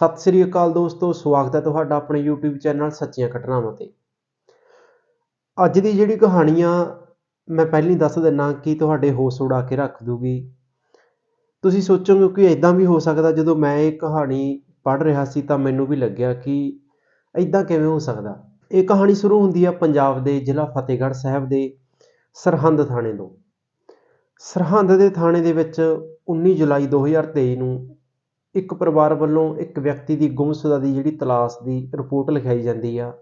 ਸਤਿ ਸ੍ਰੀ ਅਕਾਲ ਦੋਸਤੋ, ਸਵਾਗਤ ਹੈ ਤੁਹਾਡਾ ਆਪਣੇ YouTube ਚੈਨਲ ਸੱਚੀਆਂ ਘਟਨਾਵਾਂ ਤੇ। ਅੱਜ ਦੀ ਜਿਹੜੀ ਕਹਾਣੀ ਆ, ਮੈਂ ਪਹਿਲਾਂ ਹੀ ਦੱਸ ਦਿੰਨਾ ਕਿ ਤੁਹਾਡੇ ਹੋਸ਼ ਉਡਾ ਕੇ ਰੱਖ ਦੂਗੀ। ਤੁਸੀਂ ਸੋਚੋਗੇ ਕਿ ਇਦਾਂ ਵੀ ਹੋ ਸਕਦਾ, ਜਦੋਂ ਮੈਂ ਇਹ ਕਹਾਣੀ ਪੜ੍ਹ ਰਿਹਾ ਸੀ ਤਾਂ ਮੈਨੂੰ ਵੀ ਲੱਗਿਆ ਕਿ ਇਦਾਂ ਕਿਵੇਂ ਹੋ ਸਕਦਾ। ਇਹ ਕਹਾਣੀ ਸ਼ੁਰੂ ਹੁੰਦੀ ਆ ਪੰਜਾਬ ਦੇ ਜ਼ਿਲ੍ਹਾ ਫਤਿਹਗੜ੍ਹ ਸਾਹਿਬ ਦੇ ਸਰਹੰਦ ਥਾਣੇ ਤੋਂ। ਸਰਹੰਦ ਦੇ ਥਾਣੇ ਦੇ ਵਿੱਚ 19 ਜੁਲਾਈ 2023 ਨੂੰ ਇੱਕ ਪਰਿਵਾਰ ਵੱਲੋਂ ਇੱਕ ਵਿਅਕਤੀ ਦੀ ਗੁੰਮਸ਼ੁਦਾ ਦੀ ਜਿਹੜੀ ਤਲਾਸ਼ ਦੀ ਰਿਪੋਰਟ ਲਿਖਾਈ ਜਾਂਦੀ ਆ,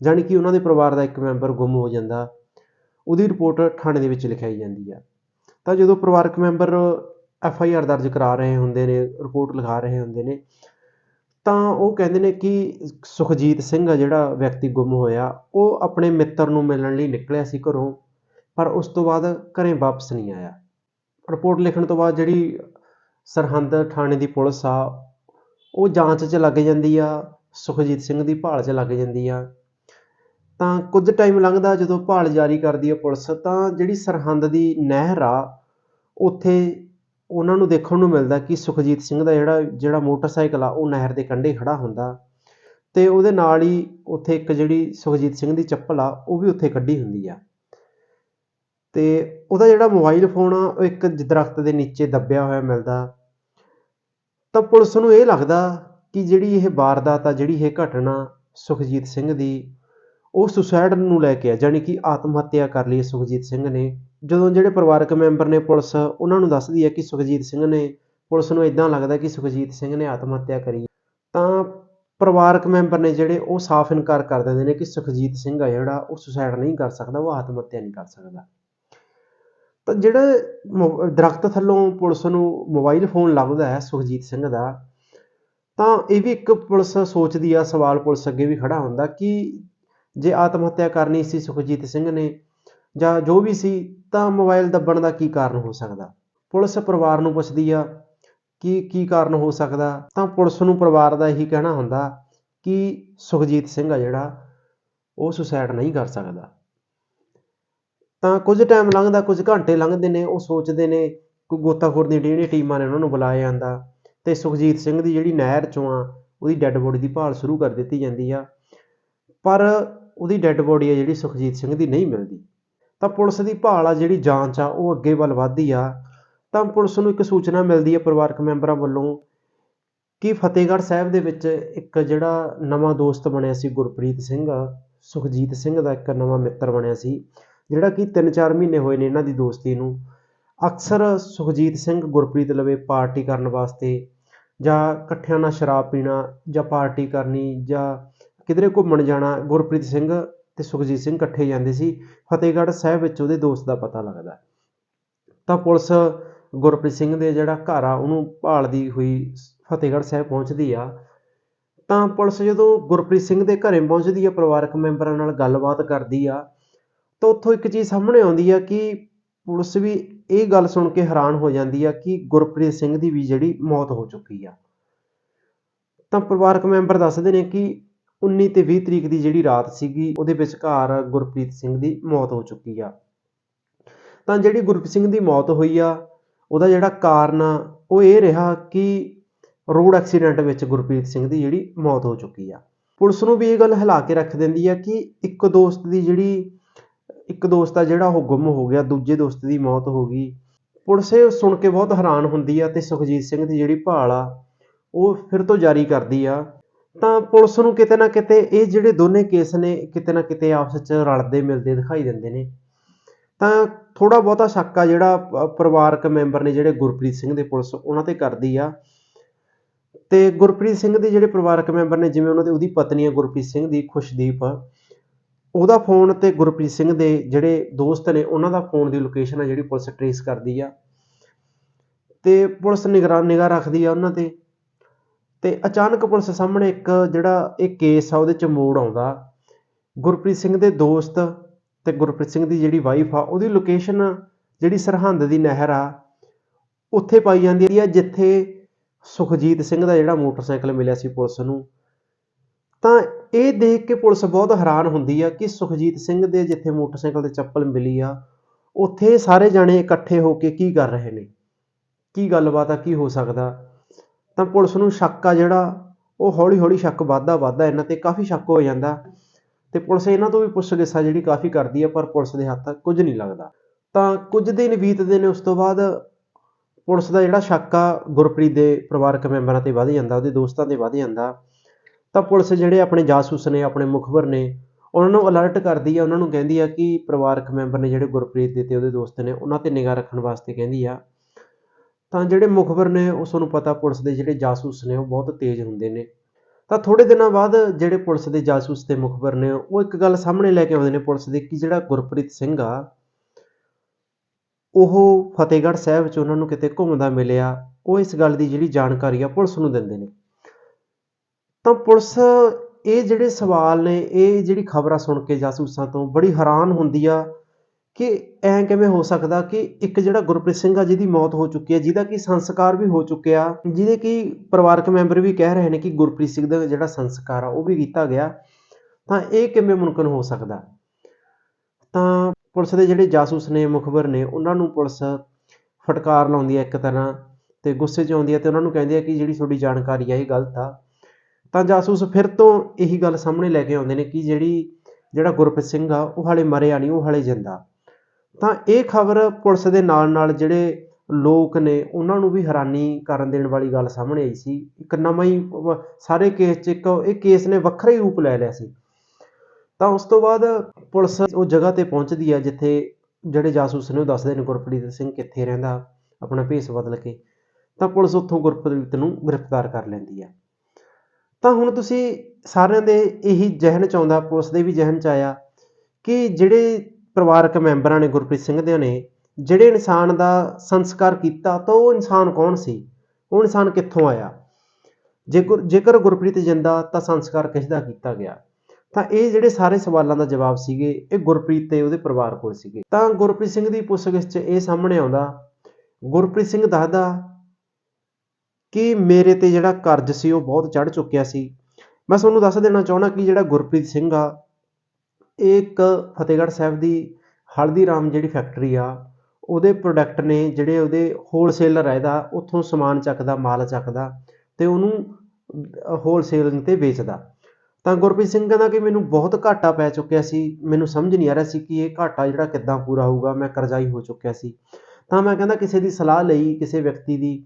ਜਾਣੀ ਕਿ ਉਹਨਾਂ ਦੇ ਪਰਿਵਾਰ ਦਾ ਇੱਕ ਮੈਂਬਰ ਗੁੰਮ ਹੋ ਜਾਂਦਾ, ਉਹਦੀ ਰਿਪੋਰਟ ਥਾਣੇ ਦੇ ਵਿੱਚ ਲਿਖਾਈ ਜਾਂਦੀ ਆ। ਤਾਂ ਜਦੋਂ ਪਰਿਵਾਰਕ ਮੈਂਬਰ ਐਫ ਆਈ ਆਰ ਦਰਜ ਕਰਾ ਰਹੇ ਹੁੰਦੇ ਨੇ, ਰਿਪੋਰਟ ਲਿਖਾ ਰਹੇ ਹੁੰਦੇ ਨੇ, ਤਾਂ ਉਹ ਕਹਿੰਦੇ ਨੇ ਕਿ ਸੁਖਜੀਤ ਸਿੰਘ ਆ ਜਿਹੜਾ ਵਿਅਕਤੀ ਗੁੰਮ ਹੋਇਆ, ਉਹ ਆਪਣੇ ਮਿੱਤਰ ਨੂੰ ਮਿਲਣ ਲਈ ਨਿਕਲਿਆ ਸੀ ਘਰੋਂ, ਪਰ ਉਸ ਤੋਂ ਬਾਅਦ ਘਰੇ ਵਾਪਸ ਨਹੀਂ ਆਇਆ। ਰਿਪੋਰਟ ਲਿਖਣ ਤੋਂ ਬਾਅਦ ਜਿਹੜੀ ਸਰਹੰਦ ਥਾਣੇ ਦੀ ਪੁਲਿਸ ਆ, ਉਹ ਜਾਂਚ 'ਚ ਲੱਗ ਜਾਂਦੀ ਆ, ਸੁਖਜੀਤ ਸਿੰਘ ਦੀ ਭਾਲ 'ਚ ਲੱਗ ਜਾਂਦੀ ਆ। ਤਾਂ ਕੁਝ ਟਾਈਮ ਲੰਘਦਾ ਜਦੋਂ ਭਾਲ ਜਾਰੀ ਕਰਦੀ ਆ ਪੁਲਿਸ, ਤਾਂ ਜਿਹੜੀ ਸਰਹੰਦ ਦੀ ਨਹਿਰ ਆ, ਉੱਥੇ ਉਹਨਾਂ ਨੂੰ ਦੇਖਣ ਨੂੰ ਮਿਲਦਾ ਕਿ ਸੁਖਜੀਤ ਸਿੰਘ ਦਾ ਜਿਹੜਾ ਜਿਹੜਾ ਮੋਟਰਸਾਈਕਲ ਆ, ਉਹ ਨਹਿਰ ਦੇ ਕੰਢੇ ਖੜਾ ਹੁੰਦਾ। ਤੇ ਉਹਦੇ ਨਾਲ ਹੀ ਉੱਥੇ ਇੱਕ ਜਿਹੜੀ ਸੁਖਜੀਤ ਸਿੰਘ ਦੀ ਚੱਪਲ ਆ, ਉਹ ਵੀ ਉੱਥੇ ਕੱਢੀ ਹੁੰਦੀ ਆ। ਅਤੇ ਉਹਦਾ ਜਿਹੜਾ ਮੋਬਾਈਲ ਫੋਨ ਆ, ਉਹ ਇੱਕ ਦਰੱਖਤ ਦੇ ਨੀਚੇ ਦੱਬਿਆ ਹੋਇਆ ਮਿਲਦਾ। ਤਾਂ ਪੁਲਿਸ ਨੂੰ ਇਹ ਲੱਗਦਾ ਕਿ ਜਿਹੜੀ ਇਹ ਵਾਰਦਾਤ ਆ, ਜਿਹੜੀ ਇਹ ਘਟਨਾ ਸੁਖਜੀਤ ਸਿੰਘ ਦੀ, ਉਹ ਸੁਸਾਇਡ ਨੂੰ ਲੈ ਕੇ ਆ, ਜਾਣੀ ਕਿ ਆਤਮ ਹੱਤਿਆ ਕਰ ਲਈ ਸੁਖਜੀਤ ਸਿੰਘ ਨੇ। ਜਦੋਂ ਜਿਹੜੇ ਪਰਿਵਾਰਕ ਮੈਂਬਰ ਨੇ ਪੁਲਿਸ, ਉਹਨਾਂ ਨੂੰ ਦੱਸਦੀ ਹੈ ਕਿ ਸੁਖਜੀਤ ਸਿੰਘ ਨੇ, ਪੁਲਿਸ ਨੂੰ ਇਦਾਂ ਲੱਗਦਾ ਕਿ ਸੁਖਜੀਤ ਸਿੰਘ ਨੇ ਆਤਮ ਹੱਤਿਆ ਕਰੀ। ਤਾਂ ਪਰਿਵਾਰਕ ਮੈਂਬਰ ਨੇ ਜਿਹੜੇ ਉਹ ਸਾਫ਼ ਇਨਕਾਰ ਕਰ ਦਿੰਦੇ ਨੇ ਕਿ ਸੁਖਜੀਤ ਸਿੰਘ ਆ ਜਿਹੜਾ, ਉਹ ਸੁਸਾਇਡ ਨਹੀਂ ਕਰ ਸਕਦਾ, ਉਹ ਆਤਮ ਹੱਤਿਆ ਨਹੀਂ ਕਰ ਸਕਦਾ। ਤਾਂ ਜਿਹੜਾ ਮੋ- ਦਰਖਤ ਥੱਲੋਂ ਪੁਲਿਸ ਨੂੰ ਮੋਬਾਈਲ ਫੋਨ ਲੱਭਦਾ ਹੈ ਸੁਖਜੀਤ ਸਿੰਘ ਦਾ, ਤਾਂ ਇਹ ਵੀ ਇੱਕ ਪੁਲਿਸ ਸੋਚਦੀ ਆ, ਸਵਾਲ ਪੁਲਿਸ ਅੱਗੇ ਵੀ ਖੜਾ ਹੁੰਦਾ ਕਿ ਜੇ ਆਤਮ ਹੱਤਿਆ ਕਰਨੀ ਸੀ ਸੁਖਜੀਤ ਸਿੰਘ ਨੇ ਜਾਂ ਜੋ ਵੀ ਸੀ, ਤਾਂ ਮੋਬਾਈਲ ਦੱਬਣ ਦਾ ਕੀ ਕਾਰਨ ਹੋ ਸਕਦਾ? ਪੁਲਿਸ ਪਰਿਵਾਰ ਨੂੰ ਪੁੱਛਦੀ ਆ ਕਿ ਕੀ ਕਾਰਨ ਹੋ ਸਕਦਾ? ਤਾਂ ਪੁਲਿਸ ਨੂੰ ਪਰਿਵਾਰ ਦਾ ਇਹੀ ਕਹਿਣਾ ਹੁੰਦਾ ਕਿ ਸੁਖਜੀਤ ਸਿੰਘ ਆ ਜਿਹੜਾ, ਉਹ ਸੁਸਾਇਡ ਨਹੀਂ ਕਰ ਸਕਦਾ। ਤਾਂ ਕੁਝ ਟਾਈਮ ਲੰਘਦਾ, ਕੁਝ ਘੰਟੇ ਲੰਘਦੇ ਨੇ, ਉਹ ਸੋਚਦੇ ਨੇ ਕੋਈ ਗੋਤਾਖੋਰ ਦੀਆਂ ਜਿਹੜੀਆਂ ਟੀਮਾਂ ਨੇ ਉਹਨਾਂ ਨੂੰ ਬੁਲਾਇਆ ਜਾਂਦਾ। ਤੇ ਸੁਖਜੀਤ ਸਿੰਘ ਦੀ ਜਿਹੜੀ ਨਹਿਰ ਚੋਂ ਆ, ਉਹਦੀ ਡੈੱਡ ਬੋਡੀ ਦੀ ਭਾਲ ਸ਼ੁਰੂ ਕਰ ਦਿੱਤੀ ਜਾਂਦੀ ਆ। ਪਰ ਉਹਦੀ ਡੈੱਡ ਬੋਡੀ ਆ ਜਿਹੜੀ ਸੁਖਜੀਤ ਸਿੰਘ ਦੀ ਨਹੀਂ ਮਿਲਦੀ। ਤਾਂ ਪੁਲਿਸ ਦੀ ਭਾਲ ਆ ਜਿਹੜੀ ਜਾਂਚ ਆ, ਉਹ ਅੱਗੇ ਵੱਲ ਵੱਧਦੀ ਆ। ਤਾਂ ਪੁਲਿਸ ਨੂੰ ਇੱਕ ਸੂਚਨਾ ਮਿਲਦੀ ਹੈ ਪਰਿਵਾਰਕ ਮੈਂਬਰਾਂ ਵੱਲੋਂ ਕਿ ਫਤਿਹਗੜ੍ਹ ਸਾਹਿਬ ਦੇ ਵਿੱਚ ਇੱਕ ਜਿਹੜਾ ਨਵਾਂ ਦੋਸਤ ਬਣਿਆ ਸੀ ਗੁਰਪ੍ਰੀਤ ਸਿੰਘ, ਸੁਖਜੀਤ ਸਿੰਘ ਦਾ ਇੱਕ ਨਵਾਂ ਮਿੱਤਰ ਬਣਿਆ ਸੀ। ਜਿਹੜਾ ਕਿ 3-4 ਮਹੀਨੇ ਹੋਏ ਨੇ ਇਹਨਾਂ ਦੀ ਦੋਸਤੀ ਨੂੰ, ਅਕਸਰ ਸੁਖਜੀਤ ਸਿੰਘ ਗੁਰਪ੍ਰੀਤ ਲਵੇ ਪਾਰਟੀ ਕਰਨ ਵਾਸਤੇ ਜਾਂ ਇਕੱਠਿਆਂ ਨਾਲ ਸ਼ਰਾਬ ਪੀਣਾ ਜਾਂ ਪਾਰਟੀ ਕਰਨੀ ਜਾਂ ਕਿਧਰੇ ਘੁੰਮਣ ਜਾਣਾ, ਗੁਰਪ੍ਰੀਤ ਸਿੰਘ ਤੇ ਸੁਖਜੀਤ ਸਿੰਘ ਇਕੱਠੇ ਜਾਂਦੇ ਸੀ। ਫਤਿਹਗੜ੍ਹ ਸਾਹਿਬ ਵਿੱਚ ਉਹਦੇ ਦੋਸਤ ਦਾ ਪਤਾ ਲੱਗਦਾ ਤਾਂ ਪੁਲਿਸ ਗੁਰਪ੍ਰੀਤ ਸਿੰਘ ਦੇ ਜਿਹੜਾ ਘਰ ਆ, ਉਹਨੂੰ ਭਾਲਦੀ ਹੋਈ ਫਤਿਹਗੜ੍ਹ ਸਾਹਿਬ ਪਹੁੰਚਦੀ ਆ। ਤਾਂ ਪੁਲਿਸ ਜਦੋਂ ਗੁਰਪ੍ਰੀਤ ਸਿੰਘ ਦੇ ਘਰੇ ਪਹੁੰਚਦੀ ਆ, ਪਰਿਵਾਰਕ ਮੈਂਬਰਾਂ ਨਾਲ ਗੱਲਬਾਤ ਕਰਦੀ ਆ ਤਾਂ ਉੱਥੋਂ ਇੱਕ ਚੀਜ਼ ਸਾਹਮਣੇ ਆਉਂਦੀ ਆ ਕਿ ਪੁਲਿਸ ਵੀ ਇਹ ਗੱਲ ਸੁਣ ਕੇ ਹੈਰਾਨ ਹੋ ਜਾਂਦੀ ਆ ਕਿ ਗੁਰਪ੍ਰੀਤ ਸਿੰਘ ਦੀ ਵੀ ਜਿਹੜੀ ਮੌਤ ਹੋ ਚੁੱਕੀ ਆ। ਤਾਂ ਪਰਿਵਾਰਕ ਮੈਂਬਰ ਦੱਸਦੇ ਨੇ ਕਿ 19 ਤੇ 20 ਤਰੀਕ ਦੀ ਜਿਹੜੀ ਰਾਤ ਸੀਗੀ ਉਹਦੇ ਵਿਚਕਾਰ ਗੁਰਪ੍ਰੀਤ ਸਿੰਘ ਦੀ ਮੌਤ ਹੋ ਚੁੱਕੀ ਆ। ਤਾਂ ਜਿਹੜੀ ਗੁਰਪ੍ਰੀਤ ਸਿੰਘ ਦੀ ਮੌਤ ਹੋਈ ਆ ਉਹਦਾ ਜਿਹੜਾ ਕਾਰਨ ਆ, ਉਹ ਇਹ ਰਿਹਾ ਕਿ ਰੋਡ ਐਕਸੀਡੈਂਟ ਵਿੱਚ ਗੁਰਪ੍ਰੀਤ ਸਿੰਘ ਦੀ ਜਿਹੜੀ ਮੌਤ ਹੋ ਚੁੱਕੀ ਆ। ਪੁਲਿਸ ਨੂੰ ਵੀ ਇਹ ਗੱਲ ਹਿਲਾ ਕੇ ਰੱਖ ਦਿੰਦੀ ਆ ਕਿ ਇੱਕ ਦੋਸਤ ਦੀ ਜਿਹੜੀ ਇੱਕ ਦੋਸਤ ਆ ਜਿਹੜਾ ਉਹ ਗੁੰਮ ਹੋ ਗਿਆ, ਦੂਜੇ ਦੋਸਤ ਦੀ ਮੌਤ ਹੋ ਗਈ। ਪੁਲਿਸ ਇਹ ਸੁਣ ਕੇ ਬਹੁਤ ਹੈਰਾਨ ਹੁੰਦੀ ਆ ਤੇ ਸੁਖਜੀਤ ਸਿੰਘ ਦੀ ਜਿਹੜੀ ਭਾਲ ਆ, ਉਹ ਫਿਰ ਤੋਂ ਜਾਰੀ ਕਰਦੀ ਆ। ਤਾਂ ਪੁਲਿਸ ਨੂੰ ਕਿਤੇ ਨਾ ਕਿਤੇ ਇਹ ਜਿਹੜੇ ਦੋਨੇ ਕੇਸ ਨੇ, ਕਿਤੇ ਨਾ ਕਿਤੇ ਆਪਸ ਵਿੱਚ ਰਲਦੇ ਮਿਲਦੇ ਦਿਖਾਈ ਦਿੰਦੇ ਨੇ। ਤਾਂ ਥੋੜਾ ਬਹੁਤਾ ਸ਼ੱਕ ਆ ਜਿਹੜਾ ਪਰਿਵਾਰਕ ਮੈਂਬਰ ਨੇ ਜਿਹੜੇ ਗੁਰਪ੍ਰੀਤ ਸਿੰਘ ਦੇ ਪੁਲਿਸ, ਉਹਨਾਂ ਤੇ ਕਰਦੀ ਆ। ਤੇ ਗੁਰਪ੍ਰੀਤ ਸਿੰਘ ਦੇ ਜਿਹੜੇ ਪਰਿਵਾਰਕ ਮੈਂਬਰ ਨੇ, ਜਿਵੇਂ ਉਹਨਾਂ ਦੇ ਉਹਦੀ ਪਤਨੀ ਆ ਗੁਰਪ੍ਰੀਤ ਸਿੰਘ ਦੀ, ਖੁਸ਼ਦੀਪ ਉਹਦਾ ਫੋਨ ਤੇ ਗੁਰਪ੍ਰੀਤ ਸਿੰਘ ਦੇ ਜਿਹੜੇ ਦੋਸਤ ਨੇ, ਉਹਨਾਂ ਦਾ ਫੋਨ ਦੀ ਲੋਕੇਸ਼ਨ ਆ ਜਿਹੜੀ ਪੁਲਿਸ ਟਰੇਸ ਕਰਦੀ ਆ। ਤੇ ਪੁਲਿਸ ਨਿਗਰਾਨ ਨਿਗਾਹ ਰੱਖਦੀ ਆ ਉਹਨਾਂ ਤੇ। ਤੇ ਅਚਾਨਕ ਪੁਲਿਸ ਸਾਹਮਣੇ ਇੱਕ ਜਿਹੜਾ ਇਹ ਕੇਸ ਆ, ਉਹਦੇ ਚ ਮੋੜ ਆਉਂਦਾ। ਗੁਰਪ੍ਰੀਤ ਸਿੰਘ ਦੇ ਦੋਸਤ ਤੇ ਗੁਰਪ੍ਰੀਤ ਸਿੰਘ ਦੀ ਜਿਹੜੀ ਵਾਈਫ ਆ, ਉਹਦੀ ਲੋਕੇਸ਼ਨ ਜਿਹੜੀ ਸਰਹੰਦ ਦੀ ਨਹਿਰ ਆ, ਉੱਥੇ ਪਾਈ ਜਾਂਦੀ ਆ, ਜਿੱਥੇ ਸੁਖਜੀਤ ਸਿੰਘ ਦਾ ਜਿਹੜਾ ਮੋਟਰਸਾਈਕਲ ਮਿਲਿਆ ਸੀ ਪੁਲਿਸ ਨੂੰ। ਤਾਂ ਇਹ ਦੇਖ ਕੇ ਪੁਲਿਸ ਬਹੁਤ ਹੈਰਾਨ ਹੁੰਦੀ ਆ ਕਿ ਸੁਖਜੀਤ ਸਿੰਘ ਦੇ ਜਿੱਥੇ ਮੋਟਰਸਾਈਕਲ ਤੇ ਚੱਪਲ ਮਿਲੀ ਆ, ਉੱਥੇ ਸਾਰੇ ਜਾਣੇ ਇਕੱਠੇ ਹੋ ਕੇ ਕੀ ਕਰ ਰਹੇ ਨੇ? ਕੀ ਗੱਲਬਾਤ ਆ? ਕੀ ਹੋ ਸਕਦਾ? ਤਾਂ ਪੁਲਿਸ ਨੂੰ ਸ਼ੱਕ ਆ ਜਿਹੜਾ, ਉਹ ਹੌਲੀ ਹੌਲੀ ਸ਼ੱਕ ਵੱਧਦਾ ਵੱਧਦਾ ਇਹਨਾਂ ਤੇ ਕਾਫੀ ਸ਼ੱਕ ਹੋ ਜਾਂਦਾ ਤੇ ਪੁਲਿਸ ਇਹਨਾਂ ਤੋਂ ਵੀ ਪੁੱਛਗਿੱਛ ਆ ਜਿਹੜੀ ਕਾਫੀ ਕਰਦੀ ਆ, ਪਰ ਪੁਲਿਸ ਦੇ ਹੱਥ ਕੁਝ ਨਹੀਂ ਲੱਗਦਾ। ਤਾਂ ਕੁਝ ਦਿਨ ਬੀਤਦੇ ਨੇ, ਉਸ ਤੋਂ ਬਾਅਦ ਪੁਲਿਸ ਦਾ ਜਿਹੜਾ ਸ਼ੱਕ ਆ, ਗੁਰਪ੍ਰੀਤ ਦੇ ਪਰਿਵਾਰਕ ਮੈਂਬਰਾਂ ਤੇ ਵੱਧ ਜਾਂਦਾ, ਉਹਦੇ ਦੋਸਤਾਂ ਤੇ ਵੱਧ ਜਾਂਦਾ। ਤਾਂ ਪੁਲਿਸ ਜਿਹੜੇ ਆਪਣੇ ਜਾਸੂਸ ਨੇ, ਆਪਣੇ ਮੁਖਬਰ ਨੇ, ਉਹਨਾਂ ਨੂੰ ਅਲਰਟ ਕਰਦੀ ਆ, ਉਹਨਾਂ ਨੂੰ ਕਹਿੰਦੀ ਆ ਕਿ ਪਰਿਵਾਰਕ ਮੈਂਬਰ ਨੇ ਜਿਹੜੇ ਗੁਰਪ੍ਰੀਤ ਦੇ ਤੇ ਉਹਦੇ ਦੋਸਤ ਨੇ, ਉਹਨਾਂ ਤੇ ਨਿਗਾਹ ਰੱਖਣ ਵਾਸਤੇ ਕਹਿੰਦੀ ਆ। ਤਾਂ ਜਿਹੜੇ ਮੁਖਬਰ ਨੇ ਉਸ ਨੂੰ ਪਤਾ ਪੁਲਿਸ ਦੇ ਜਿਹੜੇ ਜਾਸੂਸ ਨੇ, ਉਹ ਬਹੁਤ ਤੇਜ਼ ਹੁੰਦੇ ਨੇ। ਤਾਂ ਥੋੜੇ ਦਿਨਾਂ ਬਾਅਦ ਜਿਹੜੇ ਪੁਲਿਸ ਦੇ ਜਾਸੂਸ ਤੇ ਮੁਖਬਰ ਨੇ, ਉਹ ਇੱਕ ਗੱਲ ਸਾਹਮਣੇ ਲੈ ਕੇ ਆਉਂਦੇ ਨੇ ਪੁਲਿਸ ਦੇ ਕਿ ਜਿਹੜਾ ਗੁਰਪ੍ਰੀਤ ਸਿੰਘ ਆ, ਉਹ ਫਤਿਹਗੜ੍ਹ ਸਾਹਿਬ 'ਚ ਉਹਨਾਂ ਨੂੰ ਕਿਤੇ ਘੁੰਮਦਾ ਮਿਲਿਆ। ਉਹ ਇਸ ਗੱਲ ਦੀ ਜਿਹੜੀ ਜਾਣਕਾਰੀ ਆ, ਪੁਲਿਸ ਨੂੰ ਦਿੰਦੇ ਨੇ। ਤਾਂ ਪੁਲਿਸ ਇਹ ਜਿਹੜੇ ਸਵਾਲ ਨੇ, ਇਹ ਜਿਹੜੀ ਖਬਰਾਂ ਸੁਣ ਕੇ ਜਾਸੂਸਾਂ ਤੋਂ ਬੜੀ ਹੈਰਾਨ ਹੁੰਦੀ ਆ ਕਿ ਐਂ ਕਿਵੇਂ ਹੋ ਸਕਦਾ ਕਿ ਇੱਕ ਜਿਹੜਾ ਗੁਰਪ੍ਰੀਤ ਸਿੰਘ ਆ ਜਿਹਦੀ ਮੌਤ ਹੋ ਚੁੱਕੀ ਹੈ ਜਿਹਦਾ ਕਿ ਸੰਸਕਾਰ ਵੀ ਹੋ ਚੁੱਕਿਆ, ਜਿਹਦੇ ਕਿ ਪਰਿਵਾਰਕ ਮੈਂਬਰ ਵੀ ਕਹਿ ਰਹੇ ਨੇ ਕਿ ਗੁਰਪ੍ਰੀਤ ਸਿੰਘ ਦਾ ਜਿਹੜਾ ਸੰਸਕਾਰ ਆ, ਉਹ ਵੀ ਕੀਤਾ ਗਿਆ, ਤਾਂ ਇਹ ਕਿਵੇਂ ਮੁਮਕਨ ਹੋ ਸਕਦਾ? ਤਾਂ ਪੁਲਿਸ ਦੇ ਜਿਹੜੇ ਜਾਸੂਸ ਨੇ, ਮੁਖਬਰ ਨੇ, ਉਹਨਾਂ ਨੂੰ ਪੁਲਿਸ ਫਟਕਾਰ ਲਾਉਂਦੀ ਹੈ ਇੱਕ ਤਰ੍ਹਾਂ ਤੇ ਗੁੱਸੇ 'ਚ ਆਉਂਦੀ ਹੈ ਤੇ ਉਹਨਾਂ ਨੂੰ ਕਹਿੰਦੀ ਹੈ ਕਿ ਜਿਹੜੀ ਤੁਹਾਡੀ ਜਾਣਕਾਰੀ ਆ, ਇਹ ਗਲਤ ਆ। ਤਾਂ ਜਾਸੂਸ ਫਿਰ ਤੋਂ ਇਹੀ ਗੱਲ ਸਾਹਮਣੇ ਲੈ ਕੇ ਆਉਂਦੇ ਨੇ ਕਿ ਜਿਹੜੀ, ਜਿਹੜਾ ਗੁਰਪ੍ਰੀਤ ਸਿੰਘ ਆ, ਉਹ ਹਾਲੇ ਮਰਿਆ ਨਹੀਂ, ਉਹ ਹਾਲੇ ਜਿੰਦਾ। ਤਾਂ ਇਹ ਖਬਰ ਪੁਲਿਸ ਦੇ ਨਾਲ ਨਾਲ ਜਿਹੜੇ ਲੋਕ ਨੇ, ਉਹਨਾਂ ਨੂੰ ਵੀ ਹੈਰਾਨੀ ਕਰਨ ਦੇਣ ਵਾਲੀ ਗੱਲ ਸਾਹਮਣੇ ਆਈ ਸੀ। ਇੱਕ ਨਵਾਂ ਹੀ ਸਾਰੇ ਕੇਸ 'ਚ ਇੱਕ, ਇਹ ਕੇਸ ਨੇ ਵੱਖਰਾ ਹੀ ਰੂਪ ਲੈ ਲਿਆ ਸੀ। ਤਾਂ ਉਸ ਤੋਂ ਬਾਅਦ ਪੁਲਿਸ ਉਹ ਜਗ੍ਹਾ ਤੇ ਪਹੁੰਚਦੀ ਹੈ ਜਿੱਥੇ ਜਿਹੜੇ ਜਾਸੂਸ ਨੇ ਉਹ ਦੱਸਦੇ ਨੇ ਗੁਰਪ੍ਰੀਤ ਸਿੰਘ ਕਿੱਥੇ ਰਹਿੰਦਾ, ਆਪਣਾ ਭੇਸ ਬਦਲ ਕੇ। ਤਾਂ ਪੁਲਿਸ ਉੱਥੋਂ ਗੁਰਪ੍ਰੀਤ ਨੂੰ ਗ੍ਰਿਫਤਾਰ ਕਰ ਲੈਂਦੀ ਹੈ ਤਾਂ ਹੁਣ ਤੁਸੀਂ ਸਾਰਿਆਂ ਦੇ ਇਹੀ ਜ਼ਿਹਨ 'ਚ ਆਉਂਦਾ, ਪੁਲਿਸ ਦੇ ਵੀ ਜ਼ਿਹਨ 'ਚ ਆਇਆ ਕਿ ਜਿਹੜੇ ਪਰਿਵਾਰਕ ਮੈਂਬਰਾਂ ਨੇ ਗੁਰਪ੍ਰੀਤ ਸਿੰਘ ਦੇ ਨੇ, ਜਿਹੜੇ ਇਨਸਾਨ ਦਾ ਸੰਸਕਾਰ ਕੀਤਾ, ਤਾਂ ਉਹ ਇਨਸਾਨ ਕੌਣ ਸੀ? ਉਹ ਇਨਸਾਨ ਕਿੱਥੋਂ ਆਇਆ? ਜੇਕਰ ਜੇਕਰ ਗੁਰਪ੍ਰੀਤ ਜਿੰਦਾ, ਤਾਂ ਸੰਸਕਾਰ ਕਿਸ ਦਾ ਕੀਤਾ ਗਿਆ? ਤਾਂ ਇਹ ਜਿਹੜੇ ਸਾਰੇ ਸਵਾਲਾਂ ਦਾ ਜਵਾਬ ਸੀਗੇ, ਇਹ ਗੁਰਪ੍ਰੀਤ ਤੇ ਉਹਦੇ ਪਰਿਵਾਰ ਕੋਲ ਸੀਗੇ। ਤਾਂ ਗੁਰਪ੍ਰੀਤ ਸਿੰਘ ਦੀ ਪੁੱਛਗਿੱਛ 'ਚ ਇਹ ਸਾਹਮਣੇ ਆਉਂਦਾ, ਗੁਰਪ੍ਰੀਤ ਸਿੰਘ ਦੱਸਦਾ ਕਿ ਮੇਰੇ ਤੇ ਜਿਹੜਾ ਕਰਜ਼ ਸੀ ਉਹ ਬਹੁਤ ਚੜ ਚੁੱਕਿਆ ਸੀ। ਮੈਂ ਤੁਹਾਨੂੰ ਦੱਸ ਦੇਣਾ ਚਾਹੁੰਦਾ ਕਿ ਜਿਹੜਾ ਗੁਰਪ੍ਰੀਤ ਸਿੰਘ ਆ, ਇਹ ਇੱਕ ਫਤਿਹਗੜ੍ਹ ਸਾਹਿਬ ਦੀ ਹਲਦੀਰਾਮ ਜਿਹੜੀ ਫੈਕਟਰੀ ਆ, ਉਹਦੇ ਪ੍ਰੋਡਕਟ ਨੇ ਜਿਹੜੇ ਉਹਦੇ ਹੋਲਸੇਲਰ ਆ ਇਹਦਾ, ਉੱਥੋਂ ਸਮਾਨ ਚੱਕਦਾ, ਮਾਲ ਚੱਕਦਾ ਤੇ ਉਹਨੂੰ ਹੋਲਸੇਲਿੰਗ ਤੇ ਵੇਚਦਾ। ਤਾਂ ਗੁਰਪ੍ਰੀਤ ਸਿੰਘ ਕਹਿੰਦਾ ਕਿ ਮੈਨੂੰ ਬਹੁਤ ਘਾਟਾ ਪੈ ਚੁੱਕਿਆ ਸੀ, ਮੈਨੂੰ ਸਮਝ ਨਹੀਂ ਆ ਰਿਹਾ ਸੀ ਕਿ ਇਹ ਘਾਟਾ ਜਿਹੜਾ ਕਿੱਦਾਂ ਪੂਰਾ ਹੋਊਗਾ, ਮੈਂ ਕਰਜ਼ਾਈ ਹੋ ਚੁੱਕਿਆ ਸੀ। ਤਾਂ ਮੈਂ ਕਹਿੰਦਾ ਕਿਸੇ ਦੀ ਸਲਾਹ ਲਈ, ਕਿਸੇ ਵਿਅਕਤੀ ਦੀ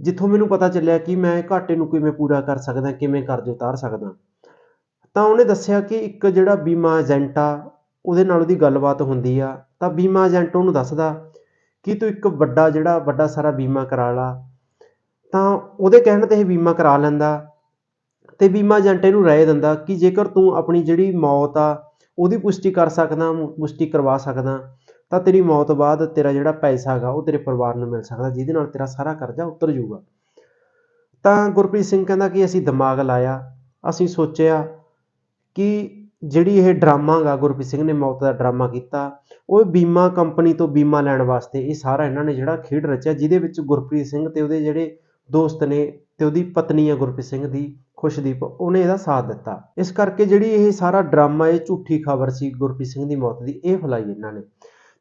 ਜਿੱਥੋਂ ਮੈਨੂੰ ਪਤਾ ਚੱਲਿਆ ਕਿ ਮੈਂ ਘਾਟੇ ਨੂੰ ਕਿਵੇਂ ਪੂਰਾ ਕਰ ਸਕਦਾ, ਕਿਵੇਂ ਕਰਜ਼ ਉਤਾਰ ਸਕਦਾ। ਤਾਂ ਉਹਨੇ ਦੱਸਿਆ ਕਿ ਇੱਕ ਜਿਹੜਾ ਬੀਮਾ ਏਜੰਟ ਆ, ਉਹਦੇ ਨਾਲ ਉਹਦੀ ਗੱਲਬਾਤ ਹੁੰਦੀ ਆ। ਤਾਂ ਬੀਮਾ ਏਜੰਟ ਉਹਨੂੰ ਦੱਸਦਾ ਕਿ ਤੂੰ ਇੱਕ ਵੱਡਾ ਜਿਹੜਾ, ਵੱਡਾ ਸਾਰਾ ਬੀਮਾ ਕਰਾ ਲਾ। ਤਾਂ ਉਹਦੇ ਕਹਿਣ ਤੇ ਇਹ ਬੀਮਾ ਕਰਾ ਲੈਂਦਾ ਤੇ ਬੀਮਾ ਏਜੰਟ ਇਹਨੂੰ ਰਾਏ ਦਿੰਦਾ ਕਿ ਜੇਕਰ ਤੂੰ ਆਪਣੀ ਜਿਹੜੀ ਮੌਤ ਆ, ਉਹਦੀ ਪੁਸ਼ਟੀ ਕਰ ਸਕਦਾ, ਪੁਸ਼ਟੀ ਕਰਵਾ ਸਕਦਾ ਤਾਂ ਤੇਰੀ ਮੌਤ ਬਾਅਦ ਤੇਰਾ ਜਿਹੜਾ ਪੈਸਾ ਹੈਗਾ, ਉਹ ਤੇਰੇ ਪਰਿਵਾਰ ਨੂੰ ਮਿਲ ਸਕਦਾ, ਜਿਹਦੇ ਨਾਲ ਤੇਰਾ ਸਾਰਾ ਕਰਜ਼ਾ ਉਤਰ ਜਾਊਗਾ। ਤਾਂ ਗੁਰਪ੍ਰੀਤ ਸਿੰਘ ਕਹਿੰਦਾ ਕਿ ਅਸੀਂ ਦਿਮਾਗ ਲਾਇਆ, ਅਸੀਂ ਸੋਚਿਆ ਕਿ ਜਿਹੜੀ ਇਹ ਡਰਾਮਾ ਗਾ ਗੁਰਪ੍ਰੀਤ ਸਿੰਘ ਨੇ ਮੌਤ ਦਾ ਡਰਾਮਾ ਕੀਤਾ, ਉਹ ਬੀਮਾ ਕੰਪਨੀ ਤੋਂ ਬੀਮਾ ਲੈਣ ਵਾਸਤੇ ਇਹ ਸਾਰਾ ਇਹਨਾਂ ਨੇ ਜਿਹੜਾ ਖੇਡ ਰਚਿਆ, ਜਿਹਦੇ ਵਿੱਚ ਗੁਰਪ੍ਰੀਤ ਸਿੰਘ ਤੇ ਉਹਦੇ ਜਿਹੜੇ ਦੋਸਤ ਨੇ ਤੇ ਉਹਦੀ ਪਤਨੀ ਆ ਗੁਰਪ੍ਰੀਤ ਸਿੰਘ ਦੀ, ਖੁਸ਼ਦੀਪ, ਉਹਨੇ ਇਹਦਾ ਸਾਥ ਦਿੱਤਾ। ਇਸ ਕਰਕੇ ਜਿਹੜੀ ਇਹ ਸਾਰਾ ਡਰਾਮਾ, ਇਹ ਝੂਠੀ ਖਬਰ ਸੀ ਗੁਰਪ੍ਰੀਤ ਸਿੰਘ ਦੀ ਮੌਤ ਦੀ, ਇਹ ਫੈਲਾਈ ਇਹਨਾਂ ਨੇ।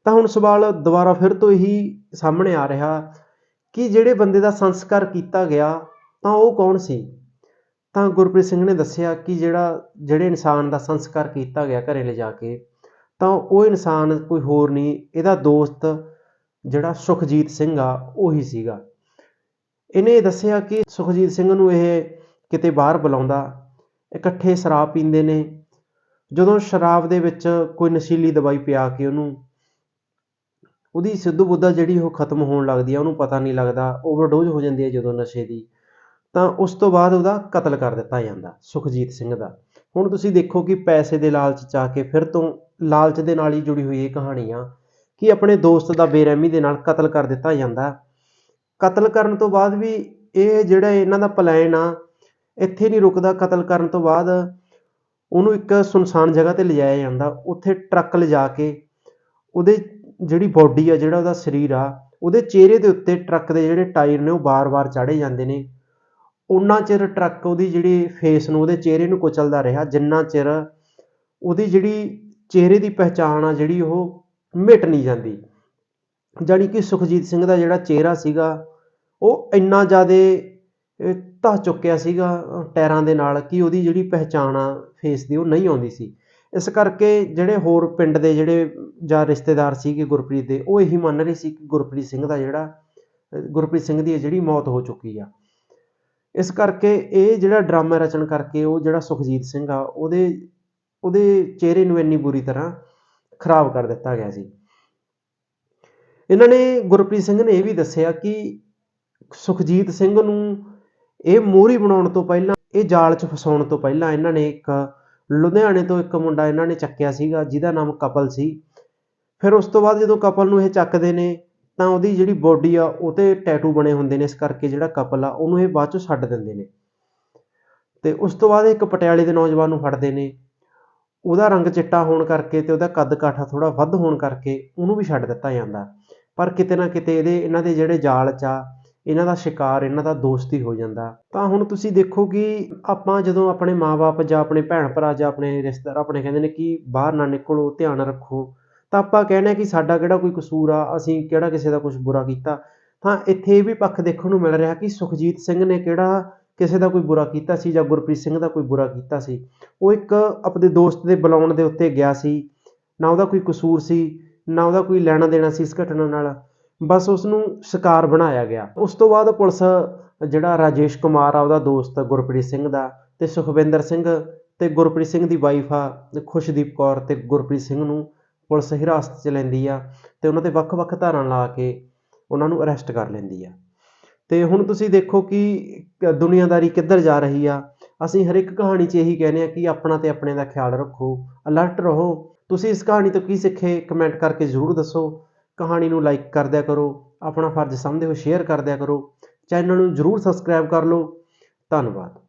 ਤਾਂ ਹੁਣ ਸਵਾਲ ਦੁਬਾਰਾ ਫਿਰ ਤੋਂ ਇਹੀ ਸਾਹਮਣੇ ਆ ਰਿਹਾ ਕਿ ਜਿਹੜੇ ਬੰਦੇ ਦਾ ਸੰਸਕਾਰ ਕੀਤਾ ਗਿਆ ਤਾਂ ਉਹ ਕੌਣ ਸੀ? ਤਾਂ ਗੁਰਪ੍ਰੀਤ ਸਿੰਘ ਨੇ ਦੱਸਿਆ ਕਿ ਜਿਹੜਾ, ਜਿਹੜੇ ਇਨਸਾਨ ਦਾ ਸੰਸਕਾਰ ਕੀਤਾ ਗਿਆ ਘਰੇ ਲਿਜਾ ਕੇ, ਤਾਂ ਉਹ ਇਨਸਾਨ ਕੋਈ ਹੋਰ ਨਹੀਂ, ਇਹਦਾ ਦੋਸਤ ਜਿਹੜਾ ਸੁਖਜੀਤ ਸਿੰਘ ਆ, ਉਹੀ ਸੀਗਾ। ਇਹਨੇ ਦੱਸਿਆ ਕਿ ਸੁਖਜੀਤ ਸਿੰਘ ਨੂੰ ਇਹ ਕਿਤੇ ਬਾਹਰ ਬੁਲਾਉਂਦਾ, ਇਕੱਠੇ ਸ਼ਰਾਬ ਪੀਂਦੇ ਨੇ। ਜਦੋਂ ਸ਼ਰਾਬ ਦੇ ਵਿੱਚ ਕੋਈ ਨਸ਼ੀਲੀ ਦਵਾਈ ਪਿਆ ਕੇ ਉਹਨੂੰ ਉਹਦੀ ਸਿੱਧੂ ਬੁੱਧਾ ਜਿਹੜੀ ਉਹ ਖਤਮ ਹੋਣ ਲੱਗਦੀ ਆ, ਉਹਨੂੰ ਪਤਾ ਨਹੀਂ ਲੱਗਦਾ, ਓਵਰਡੋਜ਼ ਹੋ ਜਾਂਦੀ ਹੈ ਜਦੋਂ ਨਸ਼ੇ ਦੀ। ਤਾਂ ਉਸ ਤੋਂ ਬਾਅਦ ਉਹਦਾ ਕਤਲ ਕਰ ਦਿੱਤਾ ਜਾਂਦਾ, ਸੁਖਜੀਤ ਸਿੰਘ ਦਾ। ਹੁਣ ਤੁਸੀਂ ਦੇਖੋ ਕਿ ਪੈਸੇ ਦੇ ਲਾਲਚ ਚ ਆ ਕੇ ਫਿਰ ਤੋਂ ਲਾਲਚ ਦੇ ਨਾਲ ਹੀ ਜੁੜੀ ਹੋਈ ਇਹ ਕਹਾਣੀ ਆ, ਕਿ ਆਪਣੇ ਦੋਸਤ ਦਾ ਬੇਰਹਿਮੀ ਦੇ ਨਾਲ ਕਤਲ ਕਰ ਦਿੱਤਾ ਜਾਂਦਾ। ਕਤਲ ਕਰਨ ਤੋਂ ਬਾਅਦ ਵੀ ਇਹ ਜਿਹੜਾ ਇਹਨਾਂ ਦਾ ਪਲਾਨ ਆ, ਇੱਥੇ ਨਹੀਂ ਰੁਕਦਾ, ਕਤਲ ਕਰਨ ਤੋਂ ਬਾਅਦ ਉਹਨੂੰ ਇੱਕ ਸੁਨਸਾਨ ਜਗ੍ਹਾ ਤੇ ਲਿਜਾਇਆ ਜਾਂਦਾ। ਉੱਥੇ ਟਰੱਕ ਲਿਜਾ ਕੇ ਉਹਦੇ ਜਿਹੜੀ ਬੋਡੀ ਆ, ਜਿਹੜਾ ਉਹਦਾ ਸਰੀਰ ਆ, ਉਹਦੇ ਚਿਹਰੇ ਦੇ ਉੱਤੇ ਟਰੱਕ ਦੇ ਜਿਹੜੇ ਟਾਇਰ ਨੇ ਉਹ ਵਾਰ ਵਾਰ ਚਾੜੇ ਜਾਂਦੇ ਨੇ। ਉਨਾ ਚਿਰ ਟਰੱਕ ਉਹਦੀ ਜਿਹੜੀ ਫੇਸ ਨੂੰ, ਉਹਦੇ ਚਿਹਰੇ ਨੂੰ ਕੁਚਲਦਾ ਰਿਹਾ, ਜਿੰਨਾ ਚਿਰ ਉਹਦੀ ਜਿਹੜੀ ਚਿਹਰੇ ਦੀ ਪਹਿਚਾਣ ਆ, ਜਿਹੜੀ ਉਹ ਮਿਟ ਨਹੀਂ ਜਾਂਦੀ। ਜਾਣੀ ਕਿ ਸੁਖਜੀਤ ਸਿੰਘ ਦਾ ਜਿਹੜਾ ਚਿਹਰਾ ਸੀਗਾ, ਉਹ ਇੰਨਾ ਜ਼ਿਆਦਾ ਧੱਸ ਚੁੱਕਿਆ ਸੀਗਾ ਟਾਇਰਾਂ ਦੇ ਨਾਲ, ਕਿ ਉਹਦੀ ਜਿਹੜੀ ਪਹਿਚਾਣ ਆ ਫੇਸ ਦੀ ਉਹ ਨਹੀਂ ਆਉਂਦੀ ਸੀ। ਇਸ ਕਰਕੇ ਜਿਹੜੇ ਹੋਰ ਪਿੰਡ ਦੇ ਜਿਹੜੇ ਜਾਂ ਰਿਸ਼ਤੇਦਾਰ ਸੀਗੇ ਗੁਰਪ੍ਰੀਤ ਦੇ, ਉਹ ਇਹੀ ਮੰਨ ਰਹੇ ਸੀ ਕਿ ਗੁਰਪ੍ਰੀਤ ਸਿੰਘ ਦਾ ਜਿਹੜਾ, ਗੁਰਪ੍ਰੀਤ ਸਿੰਘ ਦੀ ਜਿਹੜੀ ਮੌਤ ਹੋ ਚੁੱਕੀ ਆ। ਇਸ ਕਰਕੇ ਇਹ ਜਿਹੜਾ ਡਰਾਮਾ ਰਚਨ ਕਰਕੇ ਉਹ ਜਿਹੜਾ ਸੁਖਜੀਤ ਸਿੰਘ ਆ, ਉਹਦੇ ਉਹਦੇ ਚਿਹਰੇ ਨੂੰ ਇੰਨੀ ਬੁਰੀ ਤਰ੍ਹਾਂ ਖਰਾਬ ਕਰ ਦਿੱਤਾ ਗਿਆ ਸੀ। ਇਹਨਾਂ ਨੇ, ਗੁਰਪ੍ਰੀਤ ਸਿੰਘ ਨੇ ਇਹ ਵੀ ਦੱਸਿਆ ਕਿ ਸੁਖਜੀਤ ਸਿੰਘ ਨੂੰ ਇਹ ਮੋਹਰੀ ਬਣਾਉਣ ਤੋਂ ਪਹਿਲਾਂ, ਇਹ ਜਾਲ 'ਚ ਫਸਾਉਣ ਤੋਂ ਪਹਿਲਾਂ ਇਹਨਾਂ ਨੇ ਇੱਕ ਲੁਧਿਆਣੇ ਤੋਂ ਇੱਕ ਮੁੰਡਾ ਇਹਨਾਂ ਨੇ ਚੱਕਿਆ ਸੀਗਾ, ਜਿਹਦਾ ਨਾਮ ਕਪਲ ਸੀ। ਫਿਰ ਉਸ ਤੋਂ ਬਾਅਦ ਜਦੋਂ ਕਪਲ ਨੂੰ ਇਹ ਚੱਕਦੇ ਨੇ, ਤਾਂ ਉਹਦੀ ਜਿਹੜੀ ਬੋਡੀ ਆ, ਉਹ ਤੇ ਟੈਟੂ ਬਣੇ ਹੁੰਦੇ ਨੇ ਇਸ ਕਰਕੇ ਜਿਹੜਾ ਕਪਲ ਆ, ਉਹਨੂੰ ਇਹ ਬਾਅਦ ਚੋਂ ਛੱਡ ਦਿੰਦੇ ਨੇ। ਤੇ ਉਸ ਤੋਂ ਬਾਅਦ ਇੱਕ ਪਟਿਆਲੇ ਦੇ ਨੌਜਵਾਨ ਨੂੰ ਫੜਦੇ ਨੇ। ਉਹਦਾ ਰੰਗ ਚਿੱਟਾ ਹੋਣ ਕਰਕੇ ਤੇ ਉਹਦਾ ਕੱਦ ਕਾਠਾ ਥੋੜਾ ਵੱਧ ਹੋਣ ਕਰਕੇ ਉਹਨੂੰ ਵੀ ਛੱਡ ਦਿੱਤਾ ਜਾਂਦਾ। ਪਰ ਕਿਤੇ ਨਾ ਕਿਤੇ ਇਹਦੇ, ਇਹਨਾਂ ਦੇ ਜਿਹੜੇ ਜਾਲ 'ਚ ਆ ਇਹਨਾਂ ਦਾ ਸ਼ਿਕਾਰ, ਇਹਨਾਂ ਦਾ ਦੋਸਤ ਹੀ ਹੋ ਜਾਂਦਾ। ਤਾਂ ਹੁਣ ਤੁਸੀਂ ਦੇਖੋ ਕਿ ਆਪਾਂ ਜਦੋਂ ਆਪਣੇ ਮਾਪੇ ਜਾਂ ਆਪਣੇ ਭੈਣ ਭਰਾ ਜਾਂ ਆਪਣੇ ਰਿਸ਼ਤੇਦਾਰ, ਆਪਣੇ ਕਹਿੰਦੇ ਨੇ ਕਿ ਬਾਹਰ ਨਾ ਨਿਕਲੋ, ਧਿਆਨ ਰੱਖੋ, ਤਾਂ ਆਪਾਂ ਕਹਿੰਦੇ ਆ ਕਿ ਸਾਡਾ ਕਿਹੜਾ ਕੋਈ ਕਸੂਰ ਆ, ਅਸੀਂ ਕਿਹੜਾ ਕਿਸੇ ਦਾ ਕੁਝ ਬੁਰਾ ਕੀਤਾ। ਤਾਂ ਇੱਥੇ ਇਹ ਵੀ ਪੱਖ ਦੇਖਣ ਨੂੰ ਮਿਲ ਰਿਹਾ ਕਿ ਸੁਖਜੀਤ ਸਿੰਘ ਨੇ ਕਿਹੜਾ ਕਿਸੇ ਦਾ ਕੋਈ ਬੁਰਾ ਕੀਤਾ ਸੀ ਜਾਂ ਗੁਰਪ੍ਰੀਤ ਸਿੰਘ ਦਾ ਕੋਈ ਬੁਰਾ ਕੀਤਾ ਸੀ। ਉਹ ਇੱਕ ਆਪਣੇ ਦੋਸਤ ਦੇ ਬੁਲਾਉਣ ਦੇ ਉੱਤੇ ਗਿਆ ਸੀ। ਨਾ ਉਹਦਾ ਕੋਈ ਕਸੂਰ ਸੀ, ਨਾ ਉਹਦਾ ਕੋਈ ਲੈਣਾ ਦੇਣਾ ਸੀ ਇਸ ਘਟਨਾ ਨਾਲ। ਬਸ ਉਸ ਨੂੰ ਸ਼ਿਕਾਰ ਬਣਾਇਆ ਗਿਆ। ਉਸ ਤੋਂ ਬਾਅਦ ਪੁਲਿਸ ਜਿਹੜਾ ਰਾਜੇਸ਼ ਕੁਮਾਰ ਆ, ਉਹਦਾ ਦੋਸਤ ਗੁਰਪ੍ਰੀਤ ਸਿੰਘ ਦਾ ਤੇ ਸੁਖਵਿੰਦਰ ਸਿੰਘ ਤੇ ਗੁਰਪ੍ਰੀਤ ਸਿੰਘ ਦੀ ਵਾਈਫ ਆ ਖੁਸ਼ਦੀਪ ਕੌਰ ਤੇ ਗੁਰਪ੍ਰੀਤ ਸਿੰਘ ਨੂੰ ਪੁਲਿਸ ਹਿਰਾਸਤ 'ਚ ਲੈਂਦੀ ਆ ਤੇ ਉਹਨਾਂ ਤੇ ਵੱਖ-ਵੱਖ ਧਾਰਾਂ ਲਾ ਕੇ ਉਹਨਾਂ ਨੂੰ ਅਰੈਸਟ ਕਰ ਲੈਂਦੀ ਆ। ਤੇ ਹੁਣ ਤੁਸੀਂ ਦੇਖੋ ਕਿ ਦੁਨੀਆਦਾਰੀ ਕਿੱਧਰ ਜਾ ਰਹੀ ਆ। ਅਸੀਂ ਹਰ ਇੱਕ ਕਹਾਣੀ 'ਚ ਇਹੀ ਕਹਿੰਦੇ ਆ ਕਿ ਆਪਣਾ ਤੇ ਆਪਣੇ ਦਾ ਖਿਆਲ ਰੱਖੋ ਅਲਰਟ ਰਹੋ। ਤੁਸੀਂ ਇਸ ਕਹਾਣੀ ਤੋਂ ਕੀ ਸਿੱਖੇ ਕਮੈਂਟ ਕਰਕੇ ਜ਼ਰੂਰ ਦੱਸੋ। ਕਹਾਣੀ ਨੂੰ ਲਾਈਕ ਕਰ ਦਿਆ ਕਰੋ, ਆਪਣਾ ਫਰਜ਼ ਸਮਝਦੇ ਹੋ ਸ਼ੇਅਰ ਕਰ ਦਿਆ ਕਰੋ ਚੈਨਲ ਨੂੰ ਜ਼ਰੂਰ ਸਬਸਕ੍ਰਾਈਬ ਕਰ ਲਓ। ਧੰਨਵਾਦ।